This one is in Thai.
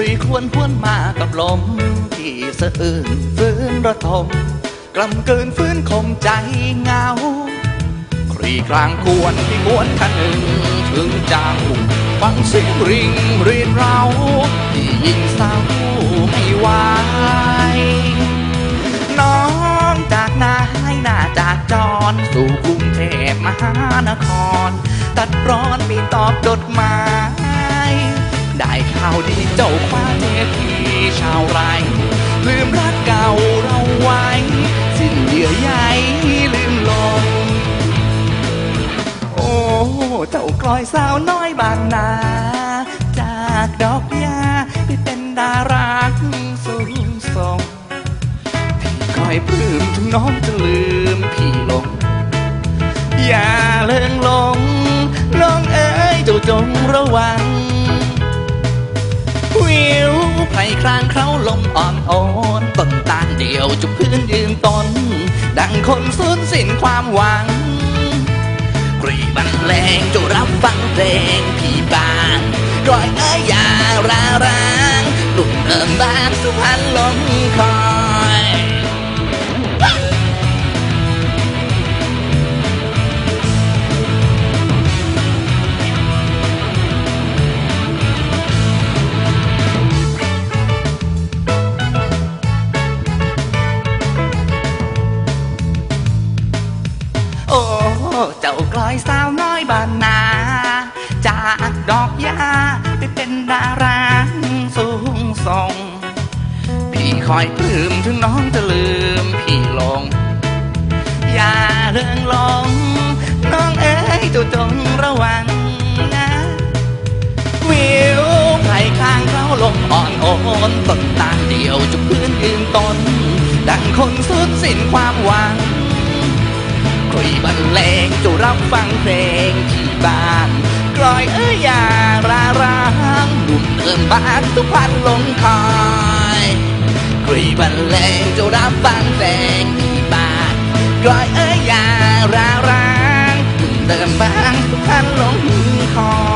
ุยควนพวนมากับลมที่สะอื้นฟื้นระทมกลำเกินฟื้นคมใจเหงา ครีกลางควรที่ม้วนคันหนึ่งถึงเจ้าฟังเสียงริงเรียนเราที่ยิงเศร้าไม่ไหวน้องจากนายหน้าจากจรสู่กรุงเทพมหานคร ตัดร้อนมีตอบจดหมายาวดีเจ้าคว้าเทพีชาวไร ลืมรักเก่าเราไว้ สิ้นเยื่อใยลืมลงโอ้เจ้ากลอยสาวน้อยบางนา จากดอกยาไปเป็นดาราสูงส่งพี่คอยปลื้มถึงน้องจะลืมพี่ลง อย่าเลิงลงลองเอ้ยเจ้าจงระวัง วไพรคลางเคล้าลมอ่อนโอนต้นตาลเดียวจุบพื้นยืนต้น ดังคนสูญสิ้นความหวังกรีบันเลงจะรับฟังเพลงพี่บางรอยเอ้ยยาราร้างลุ่มเอิมบ้านสุพรรณลมคอย อยสาวน้อยบ้านนา จากดอกยาไปเป็นดาราสูงส่ง พี่คอยปลื้มถึงน้องจะลืมพี่ลง อย่าเรื่องลง น้องเอ๋ยเจ้าจงระวังนะ วิวไผ่ข้างเขาลมอ่อนโอนต้นตาลเดียวจุบพื้นยืนต้น ดังคนสุดสิ้นความหวัง ครุยบรรเลงจะรับฟังเพลงที่บ้านกลอยเอ้ยอย่าราร้างหนุ่มเอิมบ้านทุกพันลงคอยครุยบรรเลงจะรับฟังเพลงที่บ้านกลอยเอ้ยอย่าราร้างหนุ่มเดิมบ้านทุกพันลงคอย